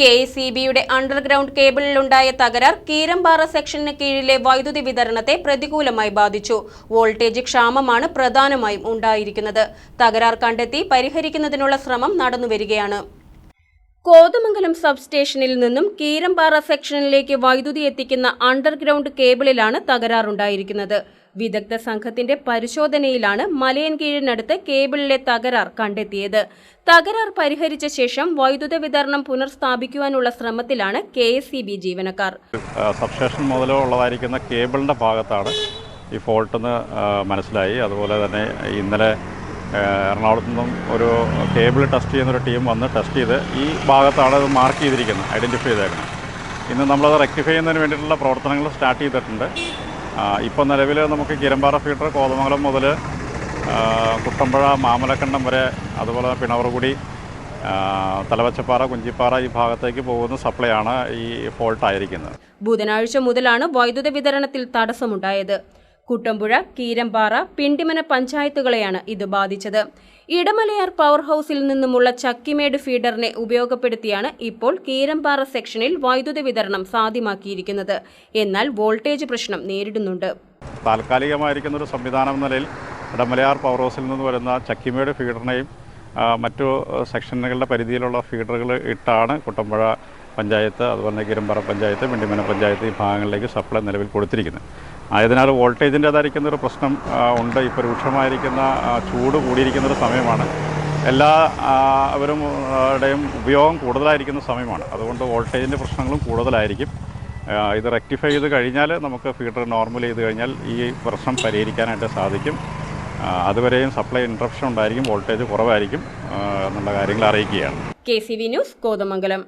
K C ബിയുടെ underground കേബിളിലുണ്ടായ തകരാർ കീരമ്പാറ സെക്ഷന് കീഴിലെ വൈദ്യുതി വിതരണത്തെ പ്രതികൂലമായി ബാധിച്ചു. വോൾട്ടേജ് ക്ഷാമമാണ് പ്രധാനമായും ഉണ്ടായിരിക്കുന്നത്. തകരാർ കണ്ടെത്തി പരിഹരിക്കുന്നതിനുള്ള ശ്രമം നടന്നുവരികയാണ്. കോതമംഗലം സബ്സ്റ്റേഷനിൽ നിന്നും കീരമ്പാറ സെക്ഷനിലേക്ക് വൈദ്യുതി എത്തിക്കുന്ന അണ്ടർഗ്രൗണ്ട് കേബിളിലാണ് തകരാറുണ്ടായിരിക്കുന്നത്. വിദഗ്ധ സംഘത്തിന്റെ പരിശോധനയിലാണ് മലയൻ കീഴിനടുത്ത് കേബിളിലെ തകരാർ കണ്ടെത്തിയത്. തകരാർ പരിഹരിച്ച ശേഷം വൈദ്യുത വിതരണം പുനഃസ്ഥാപിക്കുവാനുള്ള ശ്രമത്തിലാണ് കെ ജീവനക്കാർ. സബ്സ്റ്റേഷൻ മുതലോ ഉള്ളതായിരിക്കുന്ന കേബിളിന്റെ ഭാഗത്താണ് ഈ ഫോൾട്ടെന്ന് മനസ്സിലായി. അതുപോലെ തന്നെ ഇന്നലെ എറണാകുളത്ത് നിന്നും ഒരു കേബിൾ ടെസ്റ്റ് ചെയ്യുന്ന ഒരു ടീം വന്ന് ടെസ്റ്റ് ചെയ്ത് ഈ ഭാഗത്താണ് അത് മാർക്ക് ചെയ്തിരിക്കുന്നത് ഐഡന്റിഫൈ ചെയ്തേക്കുന്നത്. ഇന്ന് നമ്മളത് റെക്ടിഫൈ ചെയ്യുന്നതിന് വേണ്ടിയിട്ടുള്ള പ്രവർത്തനങ്ങൾ സ്റ്റാർട്ട് ചെയ്തിട്ടുണ്ട്. ഇപ്പോൾ നിലവിൽ നമുക്ക് കിരമ്പാറ ഫീഡർ കോതമംഗലം മുതൽ കുട്ടമ്പുഴ മാമലക്കണ്ടം വരെ അതുപോലെ പിണവർകുടി ആ, തലവച്ചപ്പാറ കുഞ്ചിപ്പാറ ഈ ഭാഗത്തേക്ക് പോകുന്ന സപ്ലൈ ആണ് ഈ ഫോൾട്ട് ആയിരിക്കുന്നത്. ബുധനാഴ്ച മുതലാണ് വൈദ്യുത വിതരണത്തിൽ തടസ്സമുണ്ടായത്. കുട്ടമ്പുഴ കീരമ്പാറ പിണ്ടിമന പഞ്ചായത്തുകളെയാണ് ഇത് ബാധിച്ചത്. ഇടമലയാർ പവർ ഹൌസിൽ നിന്നുമുള്ള ചക്കിമേട് ഫീഡറിനെ ഉപയോഗപ്പെടുത്തിയാണ് ഇപ്പോൾ കീരമ്പാറ സെക്ഷനിൽ വൈദ്യുതി വിതരണം സാധ്യമാക്കിയിരിക്കുന്നത്. എന്നാൽ വോൾട്ടേജ് പ്രശ്നം നേരിടുന്നുണ്ട്. താൽക്കാലികമായിരിക്കുന്ന ഒരു സംവിധാനം എന്ന നിലയിൽ ഇടമലയാർ പവർ ഹൗസിൽ നിന്ന് വരുന്ന ചക്കിമേട് ഫീഡറിനെയും മറ്റു സെക്ഷനുകളുടെ പരിധിയിലുള്ള ഫീഡറുകൾ ഇട്ടാണ് കുട്ടമ്പുഴ പഞ്ചായത്ത് അതുപോലെ കിരമ്പറ പഞ്ചായത്ത് വെണ്ടിമന പഞ്ചായത്ത് ഈ ഭാഗങ്ങളിലേക്ക് സപ്ലൈ നിലവിൽ കൊടുത്തിരിക്കുന്നത് ആയതിനാൽ വോൾട്ടേജിന്റേതായിരിക്കുന്ന ഒരു പ്രശ്നം ഉണ്ട്. ഇപ്പോൾ രൂക്ഷമായിരിക്കുന്ന ചൂട് കൂടിയിരിക്കുന്ന ഒരു സമയമാണ്. എല്ലാ അവരുടെയും അവരും ആ, ഉപയോഗം കൂടുതലായിരിക്കുന്ന സമയമാണ്. അതുകൊണ്ട് വോൾട്ടേജിന്റെ പ്രശ്നങ്ങളും കൂടുതലായിരിക്കും. ഇത് റെക്ടിഫൈ ചെയ്ത് കഴിഞ്ഞാൽ നമുക്ക് ഫീഡർ നോർമൽ ചെയ്ത് കഴിഞ്ഞാൽ ഈ പ്രശ്നം പരിഹരിക്കാനായിട്ട് സാധിക്കും. അതുവരെയും സപ്ലൈ ഇൻട്രപ്ഷൻ ഉണ്ടായിരിക്കും വോൾട്ടേജ് കുറവായിരിക്കും എന്നുള്ള കാര്യങ്ങൾ അറിയിക്കുകയാണ്. K C V news Kothamangalam.